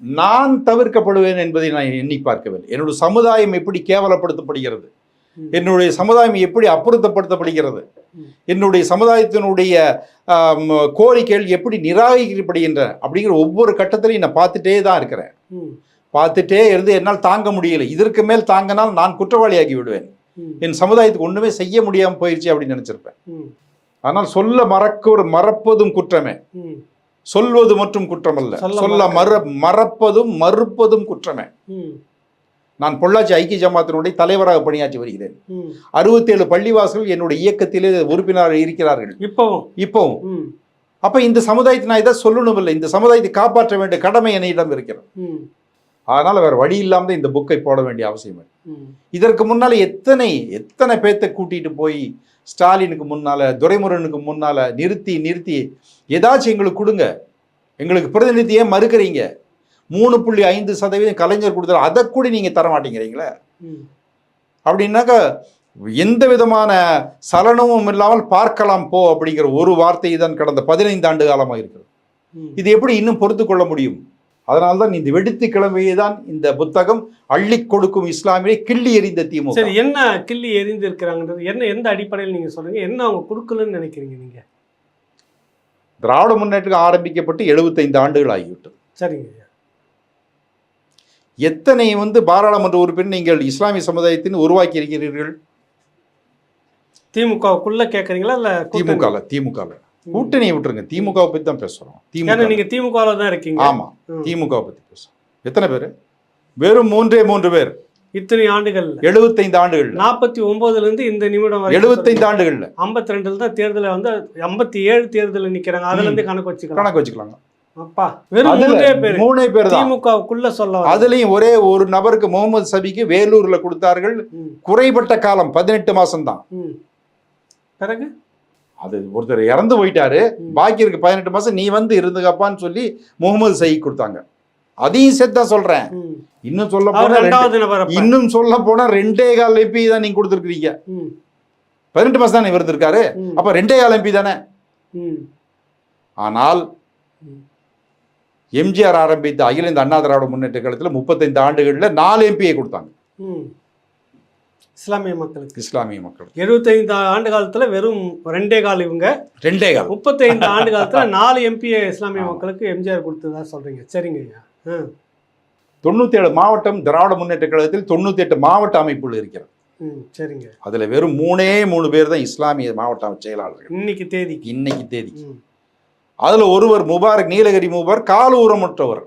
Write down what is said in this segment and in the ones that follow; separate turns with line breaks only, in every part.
நான் தவிர்க்கப்படுவேன் என்பதை நான் எண்ணி பார்க்கவில்லை. என்னுடைய சமுதாயம் எப்படி கேவலப்படுத்தப்படுகிறது. என்னுடைய சமுதாயம் எப்படி அப்புறத்தப்படுத்தப்படுகிறது. என்னுடைய சமுதாயத்தினுடைய கோரிக்கைகள் எப்படி நிராகரிக்கப்படுகின்றன? அப்படிங்கிற ஒவ்வொரு கட்டத்திலையும் நான் பார்த்துட்டே தான் இருக்கிறேன். பார்த்துட்டே இருந்து என்னால் தாங்க முடியல. இதற்கு மேல் தாங்கினால் நான் குற்றவாளியாகி விடுவேன். என் சமுதாயத்துக்கு ஒன்றுமே செய்ய முடியாமல் போயிடுச்சு அப்படின்னு நினச்சிருப்பேன். ஆனால் சொல்ல மறக்க மறப்பதும் குற்றமே. சொல்வது மற்றும் குற்றமல்ல.
சொல்ல
சொல்ல மற மறப்பதும் மறுப்பதும் குற்றமே. நான் பொள்ளாச்சி ஐக்கிய ஜமாத்தினுடைய தலைவராக பணியாற்றி வருகிறேன். அறுபத்தேழு பள்ளிவாசல் என்னுடைய இயக்கத்திலே உறுப்பினராக இருக்கிறார்கள்.
இப்பவும்?
இப்போவும். அப்ப இந்த சமுதாயத்தை நான் இதை சொல்லணும் இல்லை இந்த சமுதாயத்தை காப்பாற்ற வேண்டிய கடமை என்னிடம் இருக்கிறது
ம்,
அதனால வேற வழி இல்லாம தான் இந்த புக்கை போட வேண்டிய அவசியம் இதற்கு முன்னால எத்தனை எத்தனை பேர்த்த கூட்டிட்டு போய் ஸ்டாலினுக்கு முன்னால துரைமுருகனுக்கு முன்னால நிறுத்தி நிறுத்தி ஏதாச்சும் எங்களுக்கு கொடுங்க. எங்களுக்கு பிரதிநிதி ஏன் மறுக்கிறீங்க? மூணு புள்ளி ஐந்து சதவீதம் கலைஞர் கொடுத்தாரு அதை கூட நீங்க தர மாட்டேங்கிறீங்களே. அப்படின்னாக்கா எந்த விதமான சலனமும் இல்லாமல் பார்க்கலாம் போ அப்படிங்கிற ஒரு வார்த்தை தான் கடந்த பதினைந்து ஆண்டு காலமாக இருக்கிறது. இது எப்படி இன்னும் பொறுத்து கொள்ள முடியும்? அதனால்தான் இந்த வெடித்து கிளம்பியே தான் இந்த புத்தகம் அள்ளி கொடுக்கும் இஸ்லாமியை கிள்ளி எறிந்த திமுக.
சரி என்ன கிள்ளி எரிந்து இருக்கிறாங்கன்றது என்ன எந்த அடிப்படையில் நீங்க சொல்றீங்க? என்ன அவங்க கொடுக்கலன்னு நினைக்கிறீங்க நீங்க?
திராவிட முன்னேற்றம் ஆரம்பிக்கப்பட்டு எழுபத்தைந்து ஆண்டுகள் ஆகிவிட்டது.
சரிங்க.
எத்தனை வந்து பாராளுமன்ற உறுப்பினர் நீங்கள் இஸ்லாமிய சமுதாயத்தின் உருவாக்கி இருக்கிறீர்கள்?
திமுகவுக்குள்ள கேக்குறீங்களா? இல்ல?
திமுக திமுக கூட்டணியை விட்டுருங்க. திமுகவை பத்தி தான் பேசுறோம். திமுக.
நீங்க திமுகவில் தான் இருக்கீங்க.
ஆமா.
ம்.
திமுகவை பத்தி பேசுறோம். எத்தனை பேர்? வெறும் மூன்றே மூன்று பேர்.
இத்தனை ஆண்டுகள்ல.
எழுபத்தைந்து ஆண்டுகள்
நாற்பத்தி ஒன்பதுல இருந்து இந்த நிமிடம் வரை
எழுபத்தைந்து ஆண்டுகள்ல.
ஐம்பத்தி ரெண்டுல தான் தேர்தல வந்து ஐம்பத்தி ஏழு தேர்தலில் நிக்கிறாங்க. அதுல இருந்து கணக்கு வச்சுக்கலாம்.
கணக்கு வச்சுக்கலாங்க.
அப்பா வெறும் மூன்றே பேர்.
மூணே பேர்
திமுகவுக்குள்ள சொல்ல.
அதுலயும் ஒரே ஒரு நபருக்கு முகமது சபிக்கு வேலூர்ல கொடுத்தார்கள். குறைபட்ட காலம் பதினெட்டு மாசம் தான்.
பிறகு?
அது ஒருத்தர் இறந்து போயிட்டாரு. பாக்கி இருக்கு பதினெட்டு மாசம் நீ வந்து இருந்துக்கப்பான்னு சொல்லி முகமது சயீக் கொடுத்தாங்க அதையும் சேர்த்து சொல்றேன். இன்னும் சொல்ல போனா. இன்னும் சொல்ல போனா ரெண்டே கால் எம்பி தான் நீங்க கொடுத்துருக்கீங்க பதினெட்டு மாசம் தானே இவர் இருக்காரு அப்ப ரெண்டே கால் எம்பி தானே ஆனால். எம்ஜிஆர் ஆரம்பித்த அகில இந்த அண்ணா திராவிட முன்னேற்ற காலத்தில் முப்பத்தைந்து ஆண்டுகள்ல நாலு எம்பியை கொடுத்தாங்க.
இஸ்லாமிய மக்களுக்கு.
இஸ்லாமிய மக்கள்
எழுபத்தைந்து ஆண்டு காலத்துல வெறும் ரெண்டே கால் இவங்க.
ரெண்டே கால்.
முப்பத்தைந்து ஆண்டு காலத்துல நாலு எம்பி இஸ்லாமிய மக்களுக்கு எம்ஜிஆர் கொடுத்ததா சொல்றீங்க. சரிங்க ஐயா. ஆ,
தொண்ணூத்தி ஏழு மாவட்டம் திராவிட முன்னேற்ற கழகத்தில் தொண்ணூத்தி எட்டு மாவட்ட அமைப்புகள் இருக்கிறது.
சரிங்க.
அதுல வெறும் மூணே மூணு பேர் தான் இஸ்லாமிய மாவட்ட செயலாளர்கள்.
இன்னைக்கு தேதிக்கு.
இன்னைக்கு தேதி அதுல ஒருவர் முபாரக் நீலகிரி முபாரக் கால ஊரமுற்றவர்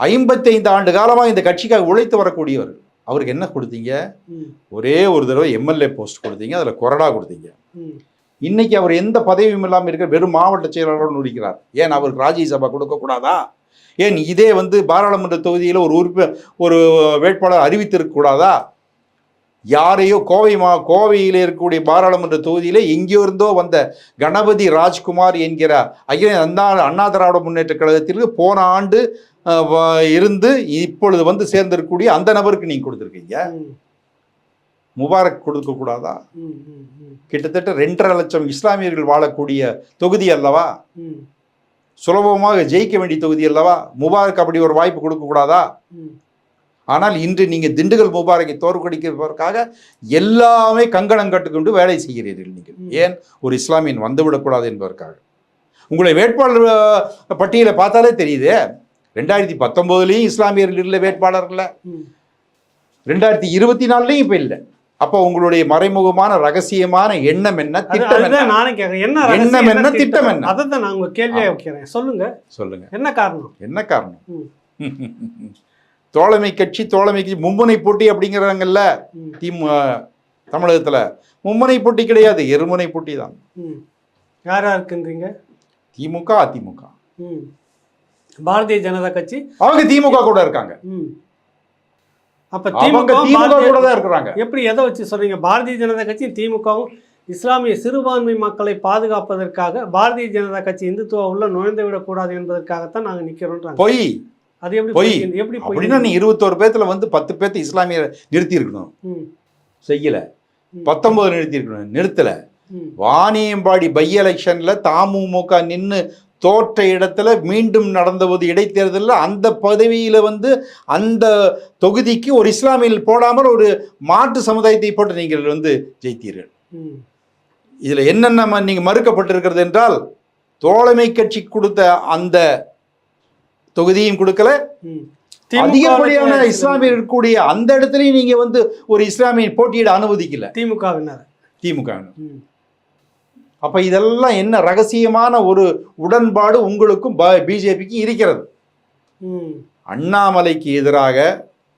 ஐம்பத்தைந்து ஆண்டு காலமா இந்த கட்சிக்காக உழைத்து வரக்கூடியவர். அவருக்கு என்ன கொடுத்தீங்க? ஒரே ஒரு தடவை எம்எல்ஏ போஸ்ட் கொடுத்தீங்க. அதுல கொறடா கொடுத்தீங்க. இன்னைக்கு அவர் எந்த பதவியும் இல்லாமல் இருக்கிற வெறும் மாவட்ட செயலாளர் நடிக்கிறார். ஏன் அவருக்கு ராஜ்யசபா கொடுக்க கூடாதா? ஏன் இதே வந்து பாராளுமன்ற தொகுதியில் ஒரு உறுப்பி ஒரு வேட்பாளர் அறிவித்திருக்க கூடாதா? யாரையோ கோவை மா கோவையில் இருக்கக்கூடிய பாராளுமன்ற தொகுதியிலே எங்கேயோ இருந்தோ வந்த கணபதி ராஜ்குமார் என்கிற அகில அண்ணா அண்ணா திராவிட முன்னேற்ற கழகத்திற்கு போன ஆண்டு இருந்து இப்பொழுது வந்து சேர்ந்திருக்கக்கூடிய அந்த நபருக்கு நீங்க கொடுத்துருக்கீங்க. முபாரக் கொடுக்க கூடாதா? கிட்டத்தட்ட ரெண்டரை லட்சம் இஸ்லாமியர்கள் வாழக்கூடிய தொகுதி அல்லவா? சுலபமாக ஜெயிக்க வேண்டிய தொகுதி அல்லவா? முபாரக் அப்படி ஒரு வாய்ப்பு கொடுக்க கூடாதா. ஆனால் இன்று நீங்க திண்டுக்கல் முபாரக்கை தோற்கடிப்பதற்காக எல்லாமே கங்கணம் கட்டுக்கொண்டு வேலை செய்கிறீர்கள் நீங்கள். ஏன்? ஒரு இஸ்லாமியன் வந்துவிடக்கூடாது என்பதற்காக. உங்களை வேட்பாளர் பட்டியலை பார்த்தாலே தெரியுது. ரெண்டாயிரத்தி பத்தொன்பதுலேயும் இஸ்லாமியர்கள் இல்லை வேட்பாளர்கள
ம்.
ரெண்டாயிரத்தி இருபத்தி நாலுலேயும் இப்போ இல்லை. அப்போ உங்களுடைய மறைமுகமான ரகசியமான எண்ணம் என்ன? திட்டம் என்ன?
நானே கேட்கறேன் என்ன
எண்ணம் என்ன, திட்டம்? என்ன?
அதை தான் நான் உங்க கேள்வியா வைக்கிறேன். சொல்லுங்க.
சொல்லுங்க.
என்ன காரணம்?
என்ன காரணம். தோழமை கட்சி தோழமை கட்சி மும்முனை போட்டி அப்படிங்கிறாங்கல்ல திமு தமிழகத்துல. மும்முனை போட்டி கிடையாது எருமுனை போட்டி தான்.
யாரா இருக்குன்றீங்க
திமுக அதிமுக.
பாரதிய ஜனதா கட்சி?
அவங்க திமுக கூட இருக்காங்க.
அப்ப திமுக
திமுக கூட தான் இருக்கிறாங்க.
எப்படி எதை வச்சு சொல்றீங்க? பாரதிய ஜனதா கட்சி திமுகவும் இஸ்லாமிய சிறுபான்மை மக்களை பாதுகாப்பதற்காக பாரதிய ஜனதா கட்சி இந்துத்துவ உள்ள நுழைந்து விடக்கூடாது என்பதற்காகத்தான் நாங்க நிக்கிறோம்ன்றாங்க
பொய்.
அது எப்படி
பொய்.
எப்படி?
அப்படின்னா நீ இருபத்தோரு பேத்துல வந்து பத்து பேர்த்து இஸ்லாமிய நிறுத்தி இருக்கணும் செய்யல. பத்தொன்பது நிறுத்தி இருக்கணும் நிறுத்தல வாணியம்பாடி பை எலெக்ஷன்ல தமுமுக நின்று தோற்ற இடத்துல மீண்டும் நடந்தபோது இடைத்தேர்தலில் அந்த பதவியில் வந்து அந்த தொகுதிக்கு ஒரு இஸ்லாமியில் போடாமல் ஒரு மாற்று சமுதாயத்தை போட்டு நீங்கள் வந்து ஜெயித்தீர்கள். இதில் என்னென்ன நீங்கள் மறுக்கப்பட்டிருக்கிறது என்றால் தோழமை கட்சி கொடுத்த அந்த தொகுதியும் கொடுக்கல. அதிகப்படியான இஸ்லாமியர் இருக்கக்கூடிய அந்த இடத்துலையும் நீங்க வந்து ஒரு இஸ்லாமிய போட்டியிட அனுமதிக்கல
திமுகவினர்
திமுக. அப்ப இதெல்லாம் என்ன ரகசியமான ஒரு உடன்பாடு உங்களுக்கும் பிஜேபிக்கு இருக்கிறது. அண்ணாமலைக்கு எதிராக